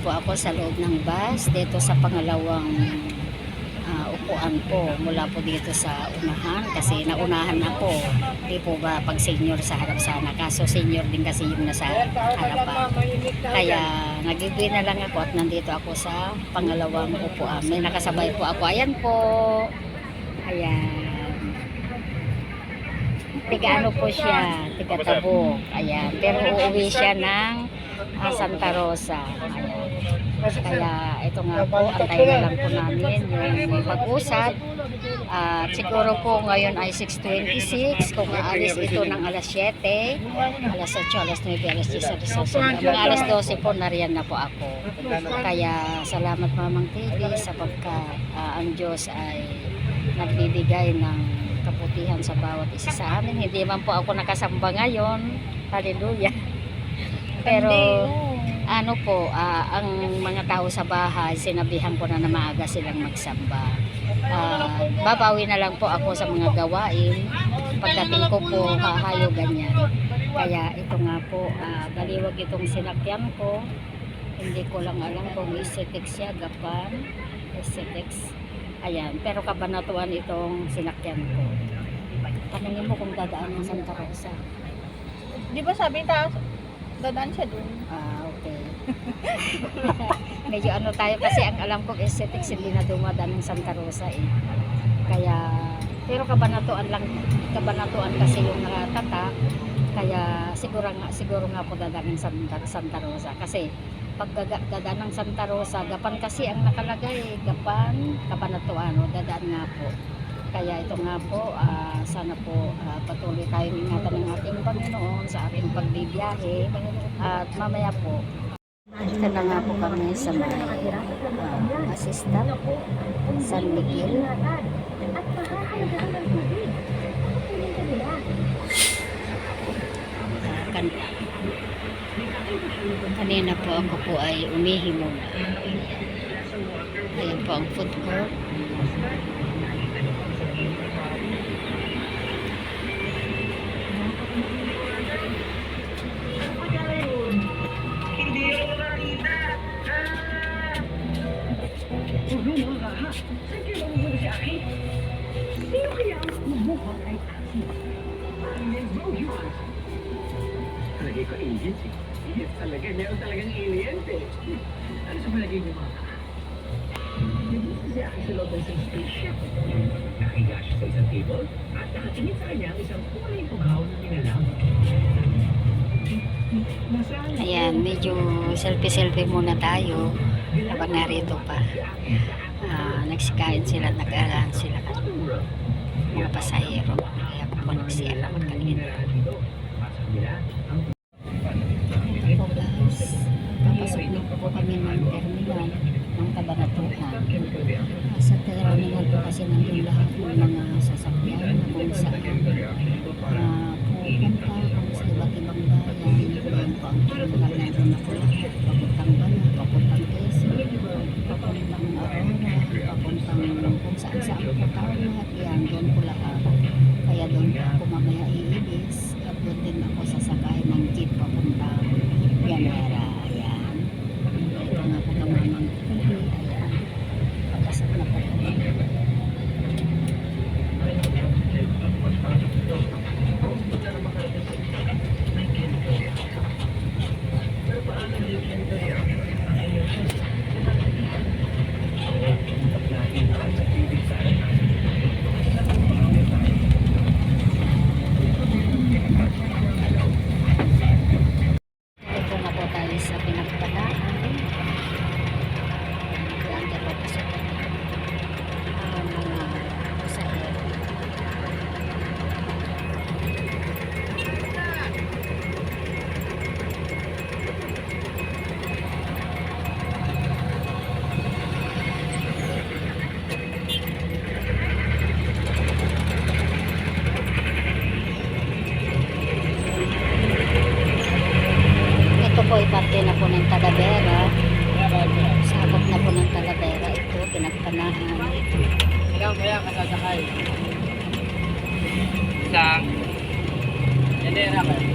po ako sa loob ng bus dito sa pangalawang ah, upuan po mula po dito sa unahan kasi naunahan ako. Di po ba pag senior sa harap sana kaso senior din kasi yung nasa harapan. Kaya nagibi na lang ako at nandito ako sa pangalawang upuan. May nakasabay po ako. Ayan po. Ayan. Tiga ano po siya tiga tabok ayan. Pero uuwi siya ng ah, Santa Rosa ayan kaya ito nga po, antayin na lang po namin yung pag-usap. At siguro po ngayon ay 6.26. Kung aalis ito ng alas 7, alas 8, alas 9, alas 10, alas 11, mga alas 12 po, nariyan na po ako. Kaya salamat Mamang TV sapagka ah, ang Diyos ay nagbibigay ng kaputihan sa bawat isa sa amin. Hindi man po ako nakasamba ngayon. Hallelujah. Pero ano po, ah, ang mga tao sa bahay, sinabihan ko na na maaga silang magsamba. Ah, babawi na lang po ako sa mga gawain. Pagdating ko po, hahayo ganyan. Kaya ito nga po, ah, baliwag itong sinakyan ko. Hindi ko lang alam kung aesthetics siya, gapan, aesthetics. Ayan, pero kabanatuan itong sinakyan ko. Tanungin mo kung dadaan ng Santa Rosa. Di ba sabi ta, dadaan siya dun. Ah, okay. Medyo ano tayo kasi ang alam ko aesthetics hindi na dumadaan ng Santa Rosa eh. Kaya pero kabanatuan lang kabanatuan kasi yung nakatatak kaya siguro nga siguro nga po dadaan ng Santa, Santa Rosa kasi pag dadaan ng Santa Rosa gapan kasi ang nakalagay gapan kabanatuan o dadaan nga po kaya ito nga po ah, sana po ah, patuloy tayong ingatan ng ating Panginoon sa ating pagbibiyahe at mamaya po ito na nga po kami sa may uh, assistant San Miguel. Ah, kan kanina po ako po ay umihi muna. Ayan po ang food court. Palagay ko aliens eh. Yes, talaga. Meron talagang aliens eh. Ano sa palagay niyo mga si Aki sa loob ng isang spaceship. Nakahiga siya sa isang table at nakatingin sa kanya ang isang kulay pugaw na minalam. Ayan, medyo selfie-selfie muna tayo habang narito pa. Ah, nagsikain sila, nag-alaan sila mga pasahero. Kaya po nagsiyalamat kanina. Po guys, papasok na po kami ng terminal ng Kabanatuhan. Ah, sa terminal po kasi nandun lahat ng mga sasakyan na kung saan ah, pupunta kung sa iba't ibang bayan. Yan po ang terminal nandun na po. Papuntang Bana, papuntang Quezon, papuntang Aurora, papuntang kung saan saan po tayo lahat yan. Doon po lahat. Kaya doon ako mamaya iibis. Doon din ako sasakay ng jeep papuntang Yanera. ng kabataan. lang. Yan din ako.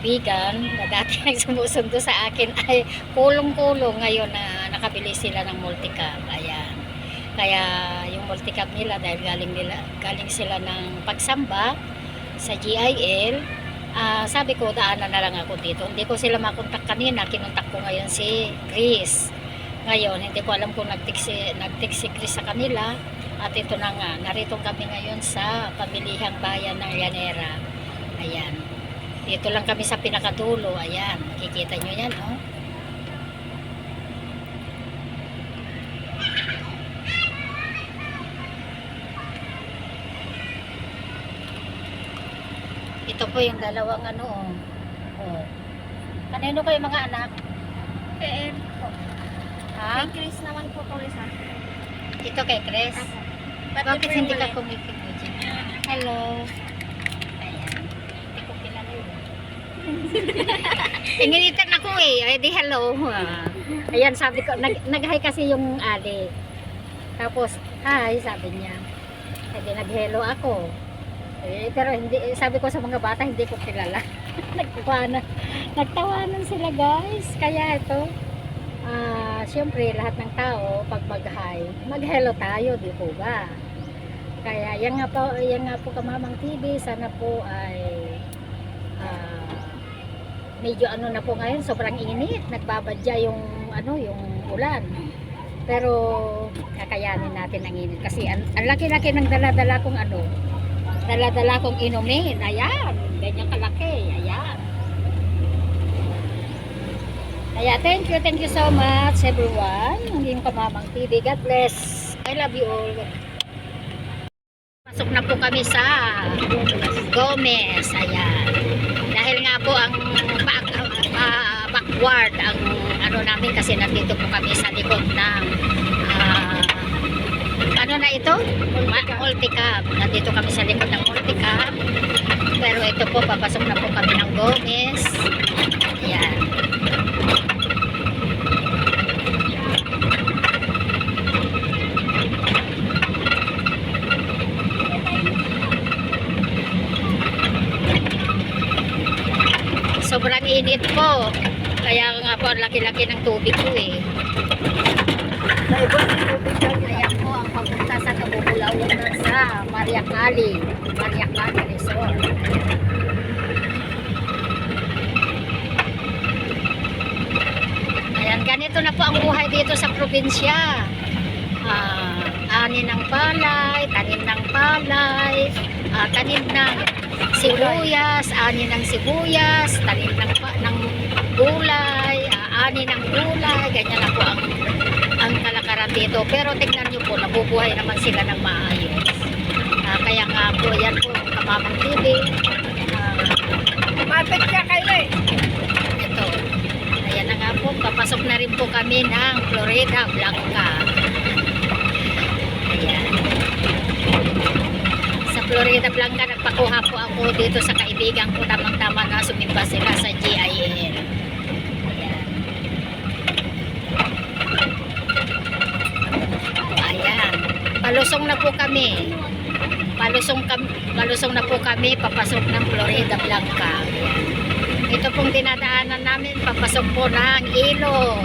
Kaibigan na dati nagsumusundo sa akin ay kulong-kulong ngayon na nakabili sila ng multicab. Ayan. Kaya yung multicab nila dahil galing nila galing sila ng pagsamba sa GIL, ah, sabi ko daanan na lang ako dito. Hindi ko sila makontak kanina, kinontak ko ngayon si Chris. Ngayon, hindi ko alam kung nag-text si, nag-text si Chris sa kanila. At ito na nga, narito kami ngayon sa pamilihang bayan ng Llanera. Ayan. Dito lang kami sa pinakadulo. Ayan. Makikita nyo yan, oh. Ito po yung dalawang ano, oh. oh. Kanino kayo mga anak? Eh, Ha? kay Chris naman po po isa. Ito kay Chris? Bakit hindi ka dyan? Hello. Ayan. Hindi ko kilala yun. Inginitan ako eh. Ay di hello. Ah. Ayan sabi ko, nag, nag-hi kasi yung Ali. Tapos, hi sabi niya. Hindi nag-hello ako. Eh, pero hindi, sabi ko sa mga bata, hindi ko kilala. Nagtawanan. Nagtawanan sila guys. Kaya ito, ah, siyempre lahat ng tao, pag mag-hi, mag-hello tayo, di po ba? Kaya yan nga po, yan nga po kamamang TV, sana po ay medyo ano na po ngayon, sobrang init, nagbabadya yung ano, yung ulan. Pero kakayanin natin ang init kasi ang, ang laki-laki ng dala-dala kong ano, dala-dala kong inumin. Ayan, ganyan kalaki. Ayan. Kaya thank you, thank you so much everyone. Yung kamamang TV. God bless. I love you all. Pasok na po kami sa Gomez. Ayan. Dahil nga po ang backward ang ano namin kasi nandito po kami sa likod ng ah, ano na ito? Multicab. Nandito kami sa likod ng Multicab. Pero ito po, papasok na po kami ng Gomez. Ayan. Sobrang init po. Po, ang laki-laki ng tubig ko eh. Kaya po ang papunta sa Kabubulaunan sa Maria Cali. Maria Cali Resort. Ayan, ganito na po ang buhay dito sa probinsya. Ah, ani ng palay, tanim ng palay, ah, tanim ng sibuyas, ani ng sibuyas, tanim ng, ng gulay, ani ng gulay, ganyan na po ang ang kalakaran dito. Pero tingnan nyo po, nabubuhay naman sila ng maayos. Ah, kaya nga po, yan po, kamamang TV. Ah, Mapit ka kayo eh. ito. Ayan na nga po, papasok na rin po kami ng Florida Blanca. Ayan. Sa Florida Blanca, nagpakuha po ako dito sa kaibigan ko. Tamang-tama na sumimba sila sa GIL. Ayan. Ayan. Palusong na po kami. Palusong, kam, palusong na po kami papasok ng Florida Blanca. Ito pong dinadaanan namin papasok po ng ilog.